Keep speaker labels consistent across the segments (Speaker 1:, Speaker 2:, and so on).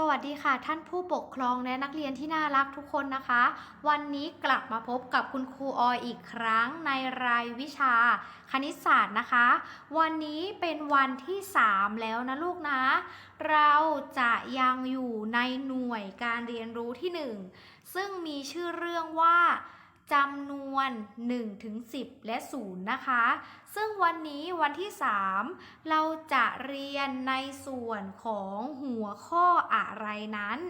Speaker 1: สวัสดีค่ะท่านผู้ปกครองและนักเรียนที่น่ารักทุกคนนะคะ วันนี้กลับมาพบกับคุณครูออยอีกครั้งในรายวิชา คณิตศาสตร์นะคะ วันนี้เป็นวันที่ 3 แล้วนะลูกนะ เราจะยังอยู่ในหน่วยการเรียนรู้ที่ 1 ซึ่งมีชื่อเรื่องว่า จำนวน1ถึง10 และ 0 นะคะ ซึ่งวันนี้วันที่ 3 เราจะเรียนในส่วนของหัวข้ออะไรนั้น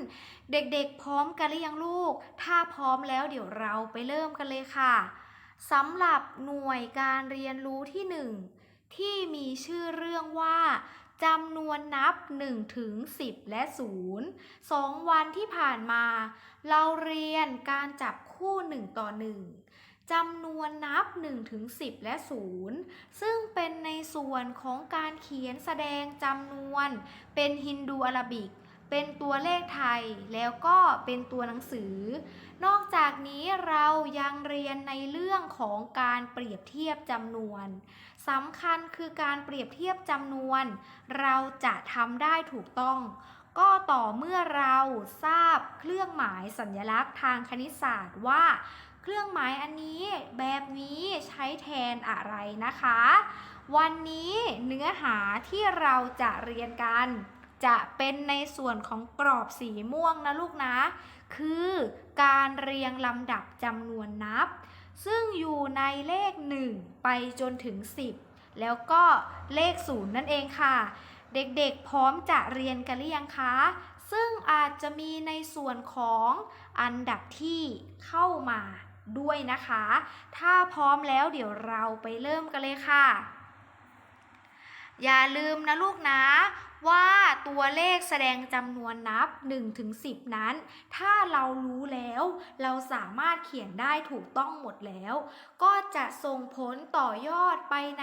Speaker 1: เด็กๆพร้อมกันหรือยังลูก ถ้าพร้อมแล้วเดี๋ยวเราไปเริ่มกันเลยค่ะสำหรับหน่วยการเรียนรู้ที่ 1 ที่มีชื่อเรื่องว่าจำนวนนับ1ถึง10 และ 0 2 วันที่ผ่านมา เราเรียนการจับ คู่ 1 ต่อ 1จำนวนนับ 1 ถึง 10 และ 0 ซึ่งเป็นในส่วนของการเขียนแสดงจำนวน เป็นฮินดูอาราบิก เป็นตัวเลขไทย แล้วก็เป็นตัวหนังสือ นอกจากนี้เรายังเรียนในเรื่องของการเปรียบเทียบจำนวนสำคัญคือการเปรียบเทียบจำนวน เราจะทำได้ถูกต้อง ก็ต่อเมื่อเราทราบเครื่องหมายสัญลักษณ์ทางคณิตศาสตร์ว่า เครื่องหมายอันนี้แบบนี้ใช้แทนอะไรนะคะ วันนี้เนื้อหาที่เราจะเรียนกัน จะเป็นในส่วนของกรอบสีม่วงนะลูกนะ คือการเรียงลำดับจำนวนนับ ซึ่งอยู่ในเลข 1 ไปจนถึง 10 แล้วก็เลข 0 นั่นเองค่ะ เด็กๆพร้อมจะเรียนกันหรือยังคะ ซึ่งอาจจะมีในส่วนของอันดับที่เข้ามาด้วยนะคะ ถ้าพร้อมแล้วเดี๋ยวเราไปเริ่มกันเลยค่ะ อย่าลืมนะลูกนะว่าตัวเลขแสดงจำนวนนับ1ถึง10 นั้น ถ้าเรารู้แล้ว เราสามารถเขียนได้ถูกต้องหมดแล้ว ก็จะส่งผลต่อยอดไปใน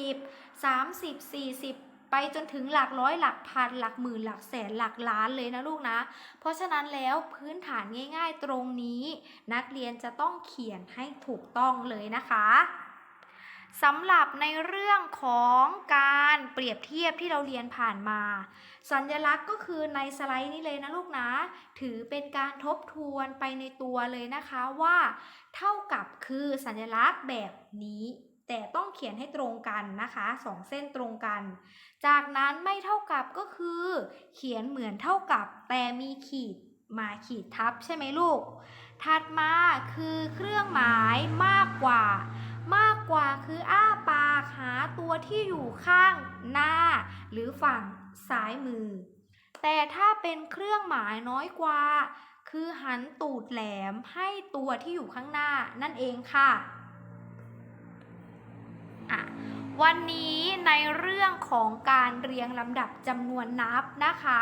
Speaker 1: 20 30 40 ไปจนถึงหลักร้อยหลักพันหลักหมื่นหลักแสนหลักล้านเลยนะลูกนะ เพราะฉะนั้นแล้วพื้นฐานง่ายๆตรงนี้ นักเรียนจะต้องเขียนให้ถูกต้องเลยนะคะสำหรับในเรื่องของการเปรียบเทียบที่เราเรียนผ่านมา สัญลักษณ์ก็คือในสไลด์นี้เลยนะลูกนะ ถือเป็นการทบทวนไปในตัวเลยนะคะว่า เท่ากับคือสัญลักษณ์แบบนี้ แต่ต้องเขียนให้ตรงกันนะคะสองเส้นตรงกัน จากนั้นไม่เท่ากับก็คือ เขียนเหมือนเท่ากับ แต่มีขีดมาขีดทับใช่ไหมลูก ถัดมาคือเครื่องหมายมากกว่า มากกว่าคืออ้าปากหาตัวที่อยู่ข้างหน้า หรือฝั่งซ้ายมือ แต่ถ้าเป็นเครื่องหมายน้อยกว่า คือหันตูดแหลมให้ตัวที่อยู่ข้างหน้านั่นเองค่ะอะ วันนี้ในเรื่องของการเรียงลำดับจำนวนนับนะคะ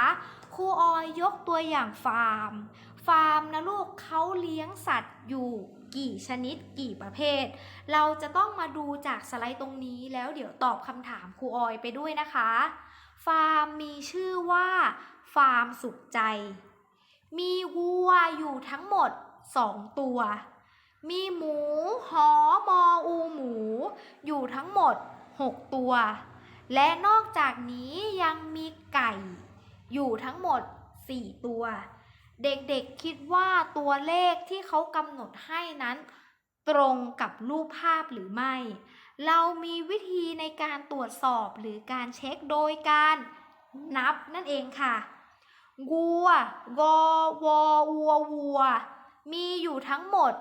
Speaker 1: ครูออยยกตัวอย่างฟาร์ม ฟาร์มนะลูกเขาเลี้ยงสัตว์อยู่กี่ชนิดกี่ประเภท เราจะต้องมาดูจากสไลด์ตรงนี้แล้วเดี๋ยวตอบคำถามครูออยไปด้วยนะคะ ฟาร์มมีชื่อว่า ฟาร์มสุขใจ มีวัวอยู่ทั้งหมด 2 ตัว มีหมูหอมออูหมู อยู่ทั้งหมด 6 ตัว และนอกจากนี้ยังมีไก่อยู่ทั้งหมด 4 ตัว เด็กๆคิดว่าตัวเลขที่เขากำหนดให้นั้น ตรงกับรูปภาพหรือไม่ เรามีวิธีในการตรวจสอบหรือการเช็คโดยการนับนั่นเองค่ะวัวกอวอวัววัว มีอยู่ทั้งหมด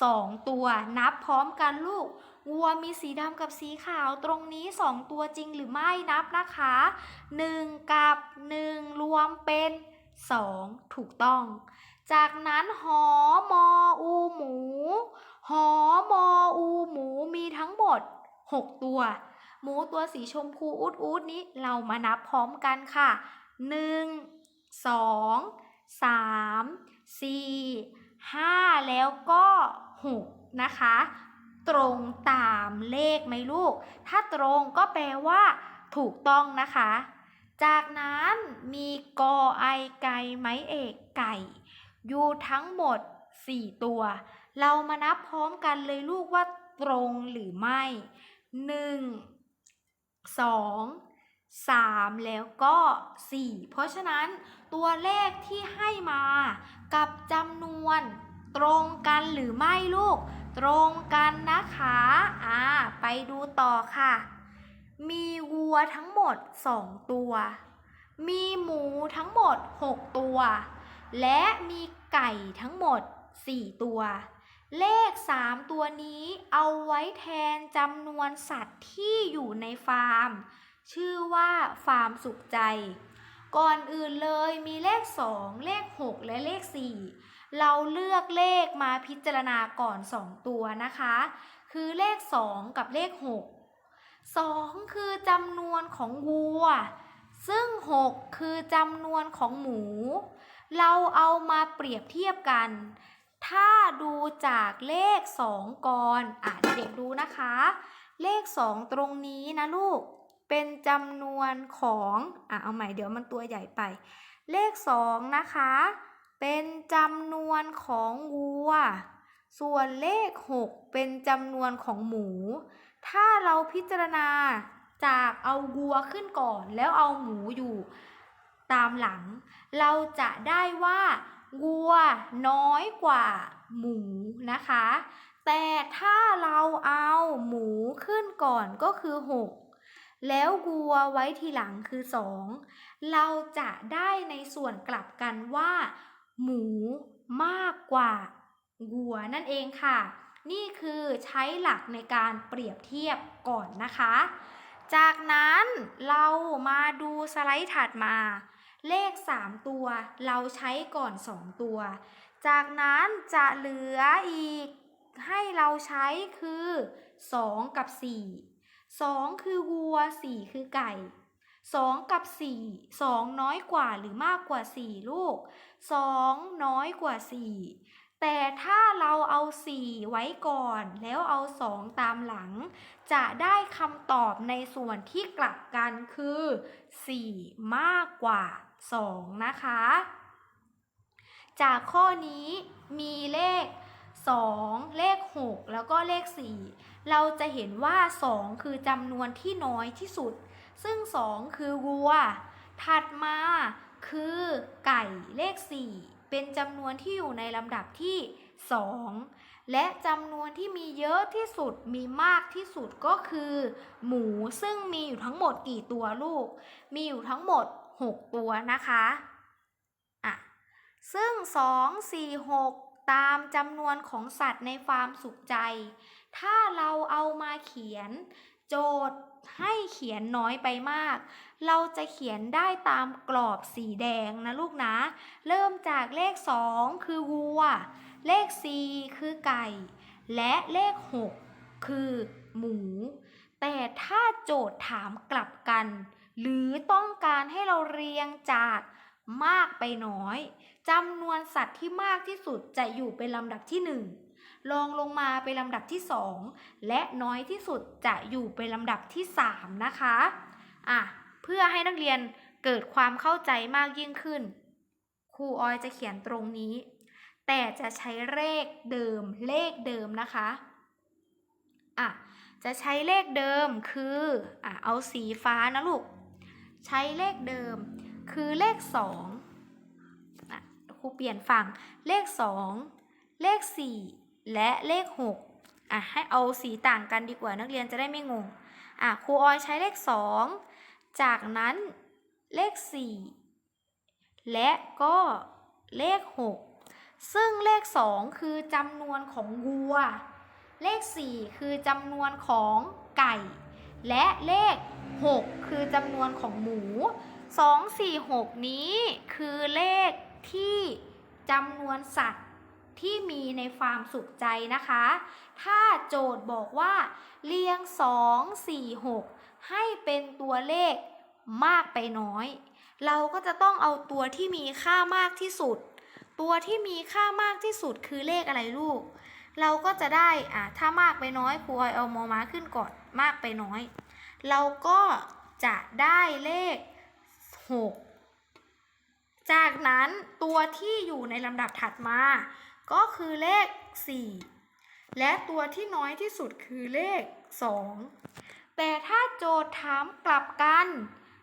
Speaker 1: 2ตัวนับพร้อมกันลูก วัวมีสีดำกับสีขาวตรงนี้2ตัวจริงหรือไม่นับนะคะ1กับ1รวมเป็น2ถูกต้อง จากนั้นหอมออูหมู หอมออูหมูมีทั้งหมด6ตัว หมูตัวสีชมพูอุดอุดนี้เรามานับพร้อมกันค่ะ1 2 3 4 5แล้วก็ 6นะคะ ตรงตามเลขไหมลูก ถ้าตรงก็แปลว่าถูกต้องนะคะ จากนั้นมีกอไอไก่ไม้เอกไก่ อยู่ทั้งหมด 4 ตัว เรามานับพร้อมกันเลยลูกว่าตรงหรือไม่ 1 2 3 แล้วก็ 4 เพราะฉะนั้นตัวเลขที่ให้มากับจำนวน ตรงกันหรือไม่ลูก ตรงกันนะคะอ่าไปดูต่อค่ะ มีวัวทั้งหมด 2 ตัว มีหมูทั้งหมด 6 ตัว และมีไก่ทั้งหมด 4 ตัว เลข 3 ตัวนี้เอาไว้แทนจำนวนสัตว์ที่อยู่ในฟาร์ม ชื่อว่าฟาร์มสุขใจ ก่อนอื่นเลยมีเลข 2 เลข 6 และเลข 4 เราเลือกเลขมาพิจารณาก่อน 2 ตัวนะคะ คือเลข 2 กับเลข 6 2 คือจำนวนของวัว ซึ่ง 6 คือจำนวนของหมู เราเอามาเปรียบเทียบกัน ถ้าดูจากเลข 2ก่อนอะเด็กดูนะคะ เลข 2 ตรงนี้นะลูก เป็นจำนวนของ อะเอาใหม่เดี๋ยวมันตัวใหญ่ไป เลข 2 นะคะ เป็นจำนวนของวัว ส่วนเลข 6 เป็นจำนวนของหมู ถ้าเราพิจารณาจากเอาวัวขึ้นก่อนแล้วเอาหมูอยู่ตามหลัง เราจะได้ว่าวัวน้อยกว่าหมูนะคะ แต่ถ้าเราเอาหมูขึ้นก่อนก็คือ 6 แล้ววัวไว้ทีหลังคือ 2 เราจะได้ในส่วนกลับกันว่า หมูมากกว่าวัวนั่นเองค่ะ นี่คือใช้หลักในการเปรียบเทียบก่อนนะคะ จากนั้นเรามาดูสไลด์ถัดมา เลข 3 ตัวเราใช้ก่อน 2 ตัว จากนั้นจะเหลืออีกให้เราใช้คือ 2 กับ 4 2 คือวัว 4 คือไก่ 2 กับ 4 2 น้อยกว่าหรือมากกว่า 4 ลูก 2 น้อยกว่า 4 แต่ถ้าเราเอา 4 ไว้ก่อน แล้วเอา 2 ตามหลัง จะได้คำตอบในส่วนที่กลับกันคือ 4 มากกว่า 2 นะคะ จากข้อนี้มีเลข2 เลข 6 แล้วก็เลข 4 เราจะเห็นว่า 2 คือจำนวนที่น้อยที่สุด ซึ่ง 2 คือวัว ถัดมาคือไก่เลข 4 เป็นจำนวนที่อยู่ในลำดับที่ 2 และจำนวนที่มีเยอะที่สุดมีมากที่สุดก็คือ หมูซึ่งมีอยู่ทั้งหมดกี่ตัวลูก มีอยู่ทั้งหมด 6 ตัวนะคะอะซึ่ง 2 4 6ตามจำนวนของสัตว์ในฟาร์มสุขใจ ถ้าเราเอามาเขียน โจทย์ให้เขียนน้อยไปมาก เราจะเขียนได้ตามกรอบสีแดงนะลูกนะ เริ่มจากเลข 2 คือวัว เลข 4 คือไก่ และเลข 6 คือหมู แต่ถ้าโจทย์ถามกลับกัน หรือต้องการให้เราเรียงจากมากไปน้อยจำนวนสัตว์ที่มากที่สุดจะอยู่เป็นลำดับที่ 1 รองลงมาเป็นลำดับที่ 2 และน้อยที่สุดจะอยู่เป็นลำดับที่ 3 นะคะอะเพื่อให้นักเรียนเกิดความเข้าใจมากยิ่งขึ้น ครูออยจะเขียนตรงนี้ แต่จะใช้เลขเดิมเลขเดิมนะคะอะจะใช้เลขเดิมคืออะเอาสีฟ้านะลูก ใช้เลขเดิมคือเลข2อะครูเปลี่ยนฝั่งเลข 2 เลข 4 และเลข 6 อะ ให้เอาสีต่างกันดีกว่านักเรียนจะได้ไม่งง อะ ครูออยใช้เลข 2 จากนั้นเลข 4 และก็เลข 6 ซึ่งเลข 2 คือจำนวนของวัว เลข 4 คือจำนวนของไก่ และเลข 6 คือจำนวนของหมู 2 4 6 นี้คือเลขที่จำนวนสัตว์ ที่มีในฟาร์มสุขใจนะคะ ถ้าโจทย์บอกว่า เรียง 2 4 6 ให้เป็นตัวเลขมากไปน้อย เราก็จะต้องเอาตัวที่มีค่ามากที่สุด ตัวที่มีค่ามากที่สุดคือเลขอะไรลูก เราก็จะได้อะถ้ามากไปน้อยครูออยเอามอม้าขึ้นก่อนมากไปน้อย เราก็จะได้เลข 6 จากนั้นตัวที่อยู่ในลำดับถัดมา ก็คือเลข 4 และตัวที่น้อยที่สุดคือเลข 2 แต่ถ้าโจทย์ถามกลับกัน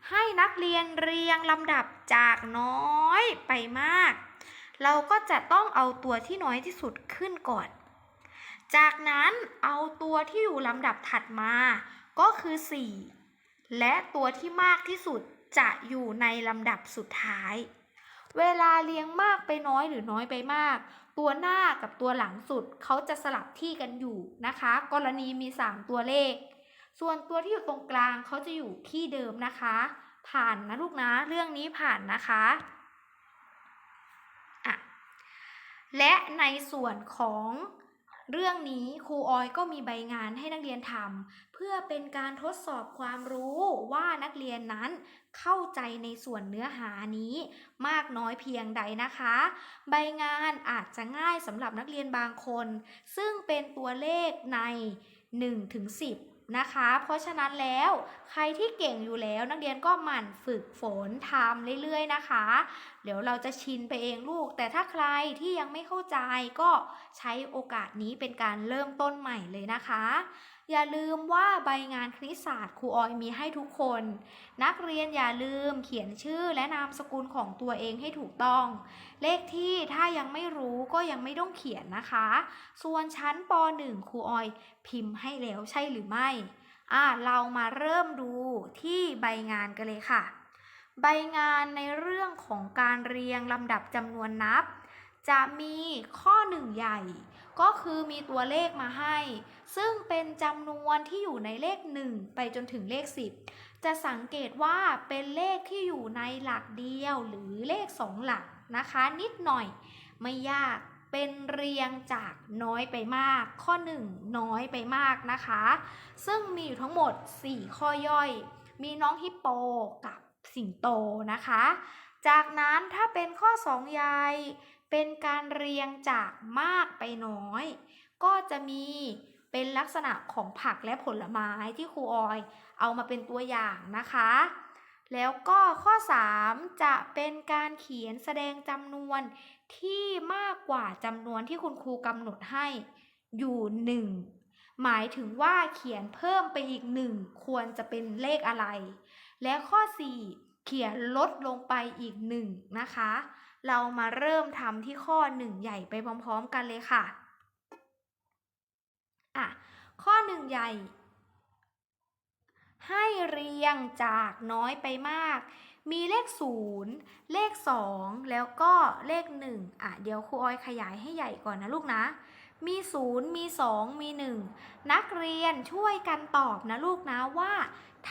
Speaker 1: ให้นักเรียนเรียงลำดับจากน้อยไปมาก เราก็จะต้องเอาตัวที่น้อยที่สุดขึ้นก่อน จากนั้นเอาตัวที่อยู่ลำดับถัดมา ก็คือ 4 และตัวที่มากที่สุดจะอยู่ในลำดับสุดท้าย เวลาเลี้ยงมากไปน้อยหรือน้อยไปมาก ตัวหน้ากับตัวหลังสุดเขาจะสลับที่กันอยู่นะคะ กรณีมี 3 ตัวเลข ส่วนตัวที่อยู่ตรงกลางเขาจะอยู่ที่เดิมนะคะ ผ่านนะลูกนะเรื่องนี้ผ่านนะคะอะและในส่วนของ เรื่องนี้ครูออยก็มีใบงานให้นักเรียนทำเพื่อเป็นการทดสอบความรู้ว่านักเรียนนั้นเข้าใจในส่วนเนื้อหานี้ มากน้อยเพียงใดนะคะ ใบงานอาจจะง่ายสำหรับนักเรียนบางคน ซึ่งเป็นตัวเลขใน 1-10 นะคะ เพราะฉะนั้นแล้วใครที่เก่งอยู่แล้ว นักเรียนก็หมั่นฝึกฝนทำเรื่อยๆนะคะ เดี๋ยวเราจะชินไปเองลูก แต่ถ้าใครที่ยังไม่เข้าใจก็ใช้โอกาสนี้เป็นการเริ่มต้นใหม่เลยนะคะ อย่าลืมว่าใบงานคณิตศาสตร์ครูออยมีให้ทุกคน นักเรียนอย่าลืมเขียนชื่อและนามสกุลของตัวเองให้ถูกต้อง เลขที่ถ้ายังไม่รู้ก็ยังไม่ต้องเขียนนะคะ ส่วนชั้นป .1 ครูออยพิมพ์ให้แล้วใช่หรือไม่ อ่าเรามาเริ่มดูที่ใบงานกันเลยค่ะ ใบงานในเรื่องของการเรียงลำดับจำนวนนับ จะมีข้อหนึ่งใหญ่ ก็คือมีตัวเลขมาให้ ซึ่งเป็นจำนวนที่อยู่ในเลข 1 ไปจนถึงเลข 10 จะสังเกตว่าเป็นเลขที่อยู่ในหลักเดียวหรือเลข 2 หลักนะคะ นิดหน่อยไม่ยากเป็นเรียงจากน้อยไปมาก ข้อ 1 น้อยไปมากนะคะ ซึ่งมีอยู่ทั้งหมด 4 ข้อย่อย มีน้องฮิปโปกับสิงโตนะคะ จากนั้นถ้าเป็นข้อ 2 ใหญ่ เป็นการเรียงจากมากไปน้อย ก็จะมี เป็นลักษณะของผักและผลไม้ที่ครูออยเอามาเป็นตัวอย่างนะคะ แล้วก็ข้อ 3 จะเป็นการเขียนแสดงจำนวนที่มากกว่าจำนวนที่คุณครูกำหนดให้อยู่หนึ่งหมายถึงว่าเขียนเพิ่มไปอีกหนึ่งควรจะเป็นเลขอะไร และข้อ 4 เขียนลดลงไปอีกหนึ่งนะคะ เรามาเริ่มทำที่ข้อ 1 ใหญ่ไปพร้อม ๆ กันเลยค่ะ อะ ข้อ1ใหญ่ ให้เรียงจากน้อยไปมาก มีเลข 0 เลข 2 แล้วก็เลข 1 อะ เดี๋ยวครูออยขยายให้ใหญ่ก่อนนะลูกนะ มี 0 มี 2 มี 1 นักเรียนช่วยกันตอบนะลูกนะว่า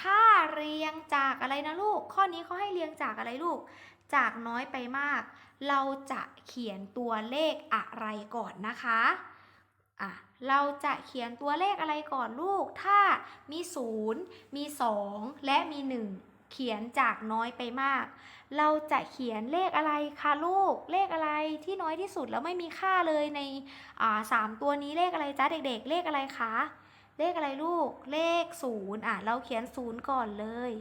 Speaker 1: ถ้าเรียงจากอะไรนะลูก ข้อนี้เขาให้เรียงจากอะไรลูกจากน้อยไปมาก เราจะเขียนตัวเลขอะไรก่อนนะคะ อะเราจะเขียนตัวเลขอะไรก่อนลูก ถ้ามี 0 มี 2 และมี 1 เขียนจากน้อยไปมาก เราจะเขียนเลขอะไรคะลูก เลขอะไรที่น้อยที่สุดแล้วไม่มีค่าเลยในสามตัวนี้เลขอะไรจ๊ะเด็ก ๆ เลขอะไรคะ เลขอะไรลูก เลข0อะ เราเขียน 0 ก่อนเลย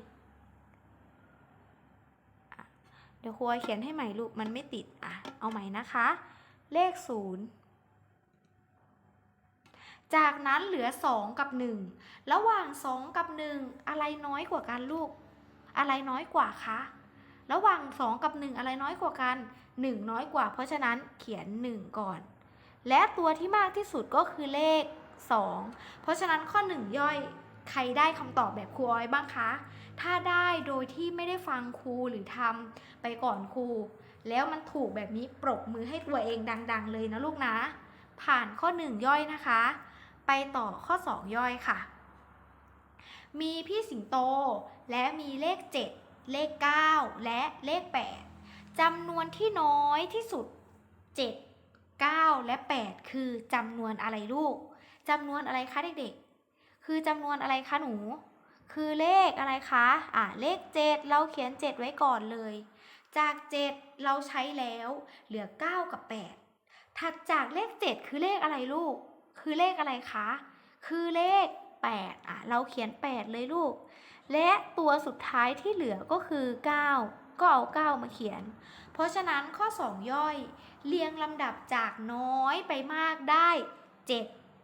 Speaker 1: เดี๋ยวครูเขียนให้ใหม่ลูก มันไม่ติดอะ เอาใหม่นะคะ เลข0 จากนั้นเหลือ 2 กับ 1 ระหว่าง 2 กับ 1 อะไรน้อยกว่ากันลูก อะไรน้อยกว่าคะ ระหว่าง 2 กับ 1 อะไรน้อยกว่ากัน 1 น้อยกว่า เพราะฉะนั้นเขียน 1 ก่อน และตัวที่มากที่สุดก็คือเลข 2 เพราะฉะนั้นข้อ 1 ย่อยใครได้คำตอบแบบครูอ้อยบ้างคะ ถ้าได้โดยที่ไม่ได้ฟังครูหรือทำไปก่อนครู แล้วมันถูกแบบนี้ปรบมือให้ตัวเองดัง ๆ เลยนะลูกนะ ผ่านข้อ 1 ย่อยนะคะ ไปต่อข้อ 2 ย่อยค่ะ มีพี่สิงโตและมีเลข 7 เลข 9 และเลข 8จำนวนที่น้อยที่สุด 7 9 และ 8 คือจำนวนอะไรลูกจำนวนอะไรคะเด็กๆ คือจำนวนอะไรคะหนู คือเลขอะไรคะ อะเลข 7 เราเขียน 7 ไว้ก่อนเลย จาก 7 เราใช้แล้ว เหลือ 9 กับ 8 ถัดจากเลข 7 คือเลขอะไรลูก คือเลขอะไรคะ คือเลข 8 อะ เราเขียน 8 เลยลูก และตัวสุดท้ายที่เหลือก็คือ 9 ก็เอา 9 มาเขียน เพราะฉะนั้นข้อ 2 ย่อย เรียงลำดับจากน้อยไปมากได้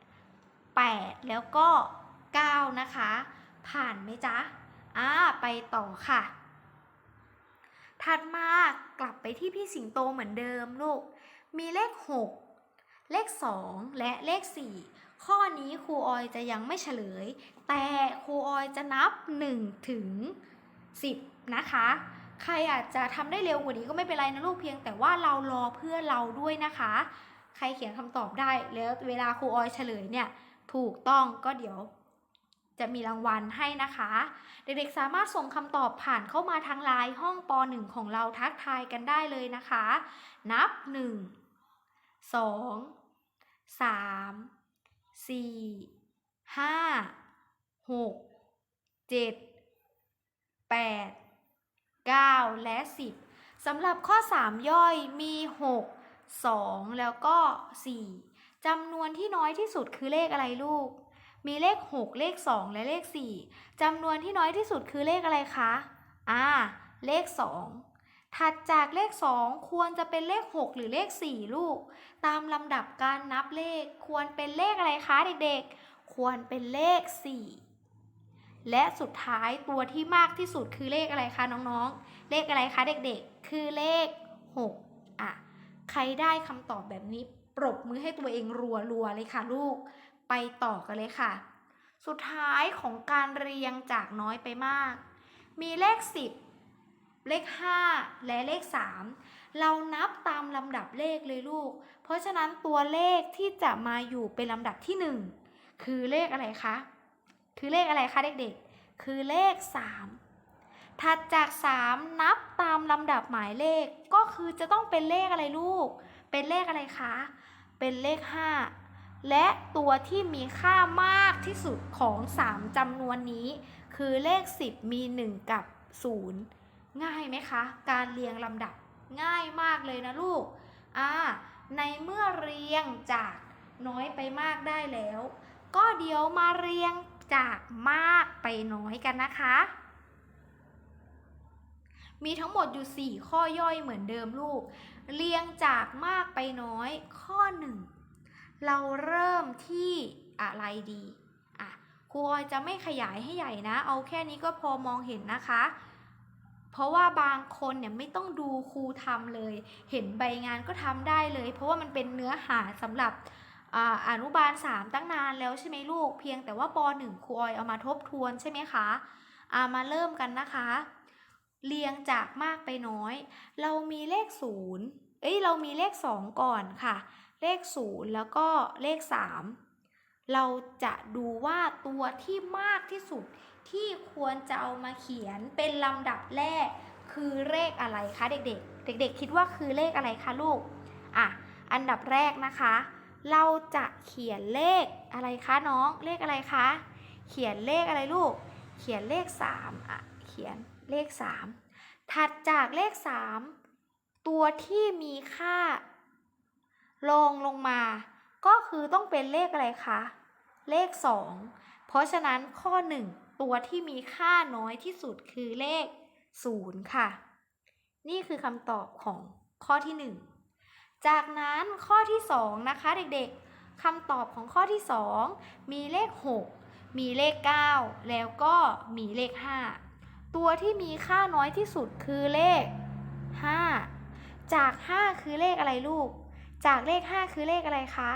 Speaker 1: 7 8 แล้วก็ 9 นะคะ ผ่านไหมจ๊ะ อ่า ไปต่อค่ะ ถัดมากลับไปที่พี่สิงโตเหมือนเดิมลูก มีเลข 6 เลข 2 และเลข 4 ข้อนี้ครูออยจะยังไม่เฉลย แต่ครูออยจะนับ 1 ถึง 10 นะคะ ใครอาจจะทำได้เร็วกว่านี้ก็ไม่เป็นไรนะลูกเพียง แต่ว่าเรารอเพื่อเราด้วยนะคะ ใครเขียนคำตอบได้แล้วเวลาครูออยเฉลยเนี่ยถูกต้องก็เดี๋ยวจะมีรางวัลให้นะคะ เด็กๆสามารถส่งคำตอบผ่านเข้ามาทางไลน์ห้องป .1 ของเราทักทายกันได้เลยนะคะ นับ 1 2 3 4 5 6 7 8 9แปดเก้าและ10สำหรับข้อ3ย่อยมี6 2แล้วก็4จำนวนที่น้อยที่สุดคือเลขอะไรลูก มีเลข 6 เลข 2 และเลข 4จำนวนที่น้อยที่สุดคือเลขอะไรคะ อ่า เลข 2 ถัดจากเลข 2 ควรจะเป็นเลข 6 หรือเลข 4 ลูก ตามลำดับการนับเลขควรเป็นเลขอะไรคะเด็กๆ ควรเป็นเลข 4 และสุดท้ายตัวที่มากที่สุดคือเลขอะไรคะน้องๆ เลขอะไรคะเด็กๆ คือเลข 6 อะ ใครได้คำตอบแบบนี้ ปรบมือให้ตัวเองรัวๆเลยค่ะลูก ไปต่อกันเลยค่ะ สุดท้ายของการเรียงจากน้อยไปมาก มีเลข 10 เลข 5 และเลข 3 เรานับตามลำดับเลขเลยลูก เพราะฉะนั้นตัวเลขที่จะมาอยู่เป็นลำดับที่ 1 คือเลขอะไรคะ คือเลขอะไรคะเด็กๆ คือเลข 3 ถัดจาก 3 นับตามลำดับหมายเลขก็คือจะต้องเป็นเลขอะไรลูก เป็นเลขอะไรคะ เป็นเลข 5 และตัวที่มีค่ามากที่สุดของ 3จำนวนนี้ คือเลข 10 มี 1 กับ 0 ง่ายไหมคะ การเรียงลำดับง่ายมากเลยนะลูก อ่า ในเมื่อเรียงจากน้อยไปมากได้แล้ว ก็เดี๋ยวมาเรียงจากมากไปน้อยกันนะคะ มีทั้งหมดอยู่ 4 ข้อย่อยเหมือนเดิมลูก เรียงจากมากไปน้อย ข้อ 1 เราเริ่มที่อะไรดี อะ ครูออยจะไม่ขยายให้ใหญ่นะ เอาแค่นี้ก็พอมองเห็นนะคะ เพราะว่าบางคนเนี่ยไม่ต้องดูครูทำเลย เห็นใบงานก็ทำได้เลย เพราะว่ามันเป็นเนื้อหาสำหรับออนุบาล 3 ตั้งนานแล้วใช่ไหมลูก เพียงแต่ว่าป .1 ครูออยเอามาทบทวนใช่ไหมคะามาเริ่มกันนะคะ เรียงจากมากไปน้อย เรามีเลข 0 เอ้ยเรามีเลข 2 ก่อนค่ะ เลข 0 แล้วก็เลข 3 เราจะดูว่าตัวที่มากที่สุด ที่ควรจะเอามาเขียนเป็นลำดับแรก คือเลขอะไรคะเด็กๆ เด็กๆ คิดว่าคือเลขอะไรคะลูกอะอันดับแรกนะคะ เราจะเขียนเลขอะไรคะน้องเลขอะไรคะเขียนเลขอะไรลูก เขียนเลข3อะเขียนเลข 3 ถัดจากเลข 3 ตัวที่มีค่ารองลงมา ก็คือต้องเป็นเลขอะไรคะ เลข 2 เพราะฉะนั้นข้อ 1 ตัวที่มีค่าน้อยที่สุดคือเลข 0 ค่ะ นี่คือคำตอบของข้อที่ 1 จากนั้นข้อที่ 2 นะคะเด็กๆคำตอบของข้อที่ 2 มีเลข 6 มีเลข 9 แล้วก็มีเลข 5 ตัวที่มีค่าน้อยที่สุดคือเลข 5 จาก 5 คือเลขอะไรลูก จากเลข 5 คือเลขอะไรคะ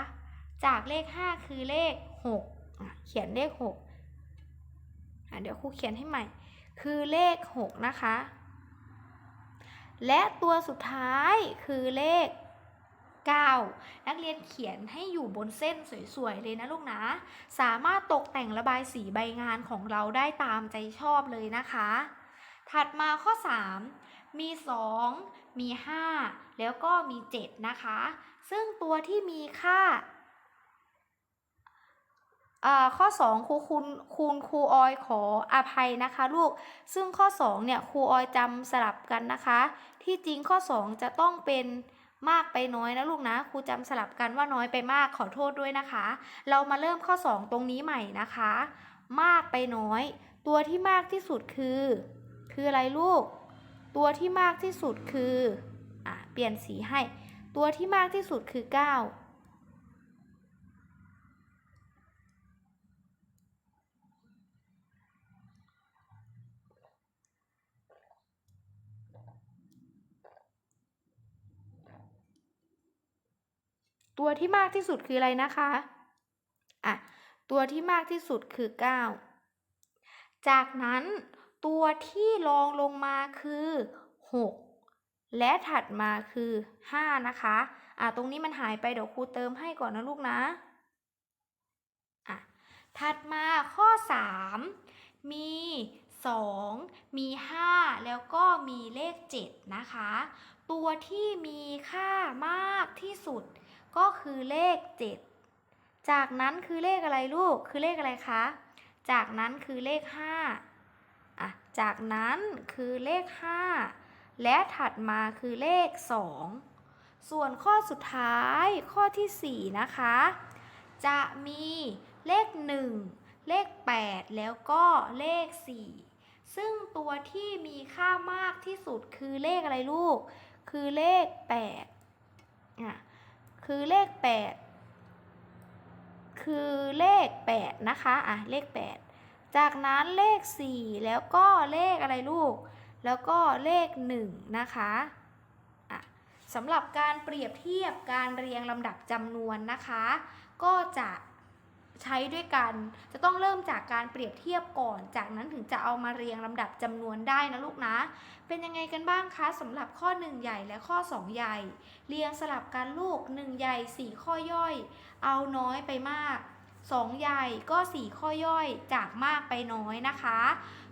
Speaker 1: จากเลข 5 คือเลข 6 เขียนเลข 6 เดี๋ยวครูเขียนให้ใหม่ คือเลข 6 นะคะ และตัวสุดท้ายคือเลข 9 นักเรียนเขียนให้อยู่บนเส้นสวยๆเลยนะลูกนะ สามารถตกแต่งระบายสีใบงานของเราได้ตามใจชอบเลยนะคะ ถัดมาข้อ 3 มี 2 มี 5 แล้วก็มี 7 นะคะ ซึ่งตัวที่มีค่าอ่า ข้อ 2 ครูคุณคุณครูออยขออภัยนะคะลูก ซึ่งข้อ 2 เนี่ยครูออยจำสลับกันนะคะ ที่จริงข้อ 2 จะต้องเป็นมากไปน้อยนะลูกนะครูจำสลับกันว่าน้อยไปมากขอโทษด้วยนะคะ เรามาเริ่มข้อ 2 ตรงนี้ใหม่นะคะ มากไปน้อย ตัวที่มากที่สุดคือ คืออะไรลูก ตัวที่มากที่สุดคืออะเปลี่ยนสีให้ ตัวที่มากที่สุดคือ 9 ตัวที่มากที่สุดคืออะไรนะคะอะตัวที่มากที่สุดคือ 9 จากนั้นตัวที่รองลงมาคือ 6 และถัดมาคือ 5 นะคะอะตรงนี้มันหายไปเดี๋ยวครูเติมให้ก่อนนะลูกนะอะถัดมาข้อ 3 มี 2 มี 5 แล้วก็มีเลข 7 นะคะ ตัวที่มีค่ามากที่สุด ก็คือเลข 7 จากนั้นคือเลขอะไรลูก คือเลขอะไรคะ จากนั้นคือเลข5อะ จากนั้นคือเลข 5 และถัดมาคือเลข 2 ส่วนข้อสุดท้ายข้อทีสี่4 นะคะ จะมีเลข 1 เลข 8 แล้วก็เลข 4 ซึ่งตัวที่มีค่ามากที่สุดคือเลขอะไรลูก คือเลข8อะ คือเลข 8 คือเลข 8 นะคะอะเลข 8 จากนั้นเลข 4 แล้วก็เลขอะไรลูก แล้วก็เลข 1 นะคะอะสำหรับการเปรียบเทียบการเรียงลำดับจำนวนนะคะ ก็จะ ใช้ด้วยกัน จะต้องเริ่มจากการเปรียบเทียบก่อน จากนั้นถึงจะเอามาเรียงลำดับจำนวนได้นะลูกนะ เป็นยังไงกันบ้างคะสำหรับข้อ 1 ใหญ่และข้อ 2 ใหญ่ เรียงสลับกันลูก 1 ใหญ่ 4 ข้อย่อย เอาน้อยไปมาก 2 ใหญ่ก็ 4 ข้อย่อย จากมากไปน้อยนะคะ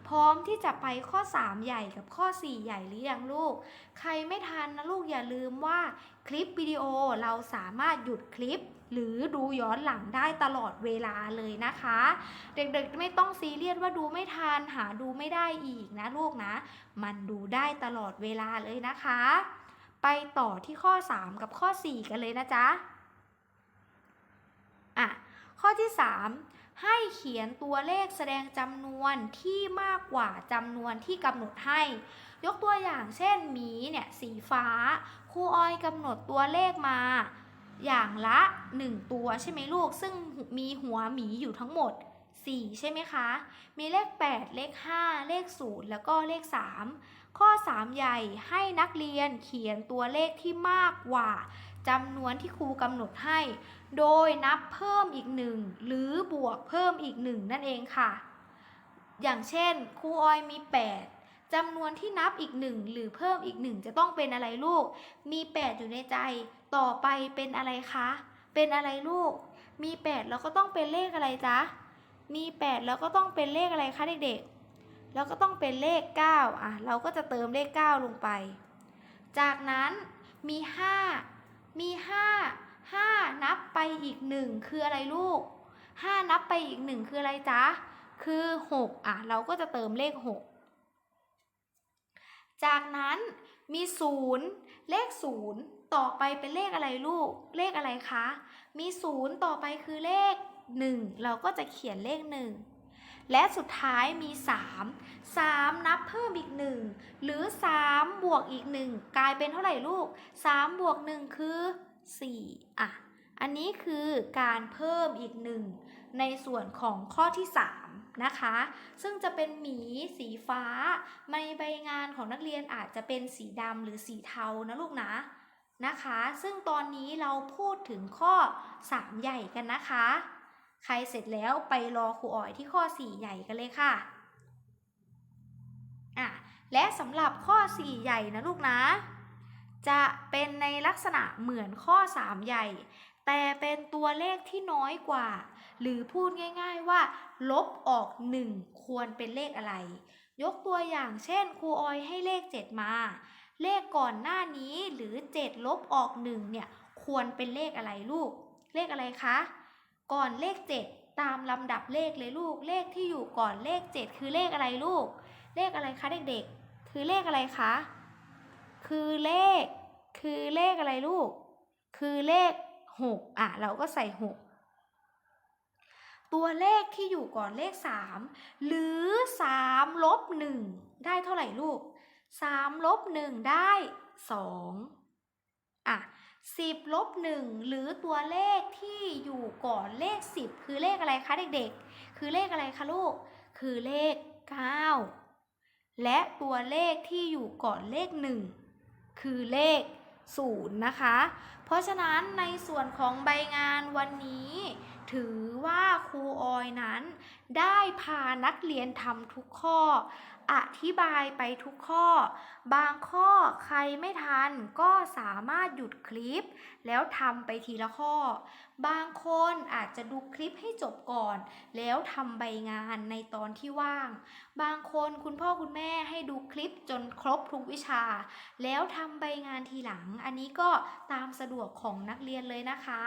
Speaker 1: พร้อมที่จะไปข้อ 3 ใหญ่กับข้อ 4 ใหญ่หรือยังลูก ใครไม่ทันนะลูกอย่าลืมว่าคลิปวิดีโอเราสามารถหยุดคลิป หรือดูย้อนหลังได้ตลอดเวลาเลยนะคะ เด็กๆไม่ต้องซีเรียสว่าดูไม่ทันหาดูไม่ได้อีกนะลูกนะ มันดูได้ตลอดเวลาเลยนะคะ ไปต่อที่ข้อ 3 กับข้อ 4 กันเลยนะจ๊ะอะข้อที่ 3 ให้เขียนตัวเลขแสดงจำนวนที่มากกว่าจำนวนที่กำหนดให้ ยกตัวอย่างเช่นหมีเนี่ยสีฟ้าครูออยกำหนดตัวเลขมา อย่างละ 1 ตัวใช่ไหมลูก ซึ่งมีหัวหมีอยู่ทั้งหมด 4 ใช่ไหมคะ มีเลข 8 เลข 5 เลข 0 แล้วก็เลข 3 ข้อ 3 ใหญ่ให้นักเรียนเขียนตัวเลขที่มากกว่าจำนวนที่ครูกำหนดให้ โดยนับเพิ่มอีกหนึ่งหรือบวกเพิ่มอีกหนึ่งนั่นเองค่ะ อย่างเช่นครูออยมี 8 จำนวนที่นับอีกหนึ่งหรือเพิ่มอีกหนึ่งจะต้องเป็นอะไรลูก มี 8 อยู่ในใจ ต่อไปเป็นอะไรคะ เป็นอะไรลูก มี 8 แล้วก็ต้องเป็นเลขอะไรจ๊ะ มี 8 แล้วก็ต้องเป็นเลขอะไรคะเด็กๆ แล้วก็ต้องเป็นเลข 9 อะ เราก็จะเติมเลข 9 ลงไป จากนั้นมี 5 มี 5 5 นับไปอีก 1 คืออะไรลูก 5 นับไปอีก 1 คืออะไรจ๊ะ คือ 6 อะ เราก็จะเติมเลข 6 จากนั้นมี0เลข0ต่อไปเป็นเลขอะไรลูก เลขอะไรคะ มี0ต่อไปคือเลข 1 เราก็จะเขียนเลข 1 และสุดท้ายมี 3 3 นับเพิ่มอีก 1 หรือ 3 บวกอีก 1 กลายเป็นเท่าไหร่ลูก 3 บวก 1 คือ 4 อะ อันนี้คือการเพิ่มอีก1ในส่วนของข้อที่ 3 นะคะ ซึ่งจะเป็นหมีสีฟ้าในใบงานของนักเรียนอาจจะเป็นสีดำหรือสีเทานะลูกนะนะคะ ซึ่งตอนนี้เราพูดถึงข้อ 3 ใหญ่กันนะคะ ใครเสร็จแล้วไปรอครูอ๋อยที่ข้อ 4 ใหญ่กันเลยค่ะอะ และสำหรับข้อ 4 ใหญ่นะลูกนะ จะเป็นในลักษณะเหมือนข้อ 3 ใหญ่ แต่เป็นตัวเลขที่น้อยกว่า หรือพูดง่าย ๆว่า ลบออก 1 ควรเป็นเลขอะไร ยกตัวอย่างเช่นครูออยให้เลข 7 มา เลขก่อนหน้านี้หรือ 7 ลบออก 1 เนี่ย ควรเป็นเลขอะไรลูก เลขอะไรคะ ก่อนเลข 7 ตามลำดับเลขเลยลูก เลขที่อยู่ก่อนเลข 7 คือเลขอะไรลูก เลขอะไรคะเด็กๆ คือเลขอะไรคะ คือเลข คือเลขอะไรลูก คือเลข 6อะเราก็ใส่ 6 ตัวเลขที่อยู่ก่อนเลข 3 หรือ 3 ลบ 1 ได้เท่าไหร่ลูก 3 ลบ 1 ได้ 2 อะ 10 ลบ 1 หรือตัวเลขที่อยู่ก่อนเลข 10 คือเลขอะไรคะเด็กๆ คือเลขอะไรคะลูก คือเลข 9 และตัวเลขที่อยู่ก่อนเลข 1 คือเลข ศูนย์นะคะ เพราะฉะนั้นในส่วนของใบงานวันนี้ ถือว่าครูออยนั้น ได้พานักเรียนทำทุกข้อ อธิบายไปทุกข้อ บางข้อใครไม่ทันก็สามารถหยุดคลิป แล้วทำไปทีละข้อ บางคนอาจจะดูคลิปให้จบก่อน แล้วทำใบงานในตอนที่ว่าง บางคนคุณพ่อคุณแม่ให้ดูคลิปจนครบทุกวิชา แล้วทำใบงานทีหลัง อันนี้ก็ตามสะดวกของนักเรียนเลยนะคะ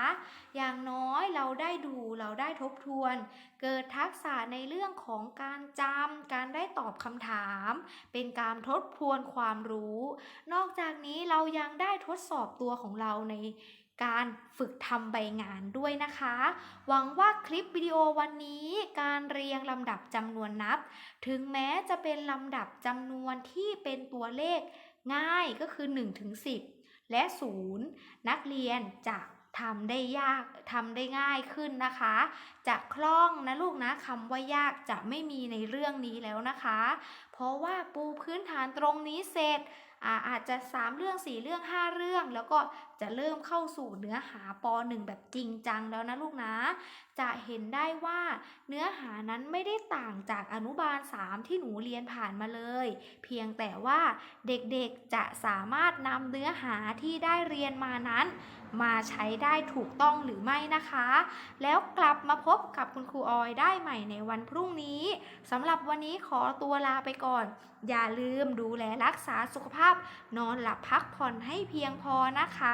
Speaker 1: อย่างน้อยเราได้ดูเราได้ทบทวน เกิดทักษะในเรื่องของการจำการได้ตอบคำถามถาม เป็นการทบทวนความรู้ นอกจากนี้เรายังได้ทดสอบตัวของเราในการฝึกทำใบงานด้วยนะคะ หวังว่าคลิปวิดีโอวันนี้การเรียงลำดับจำนวนนับ ถึงแม้จะเป็นลำดับจำนวนที่เป็นตัวเลขง่ายก็คือ1ถึง10 และ 0 นักเรียนจะ ทำได้ยากทำได้ง่ายขึ้นนะคะ จะคล่องนะลูกนะคำว่ายากจะไม่มีในเรื่องนี้แล้วนะคะ เพราะว่าปูพื้นฐานตรงนี้เสร็จอาอาจจะ 3 เรื่อง 4 เรื่อง 5 เรื่อง แล้วก็จะเริ่มเข้าสู่เนื้อหาป .1 แบบจริงจังแล้วนะลูกนะ จะเห็นได้ว่าเนื้อหานั้นไม่ได้ต่างจากอนุบาล 3 ที่หนูเรียนผ่านมาเลย เพียงแต่ว่าเด็กๆจะสามารถนำเนื้อหาที่ได้เรียนมานั้น มาใช้ได้ถูกต้องหรือไม่นะคะ แล้วกลับมาพบกับคุณครูออยได้ใหม่ในวันพรุ่งนี้สำหรับวันนี้ขอตัวลาไปก่อน อย่าลืมดูแลรักษาสุขภาพ นอนหลับพักผ่อนให้เพียงพอนะคะ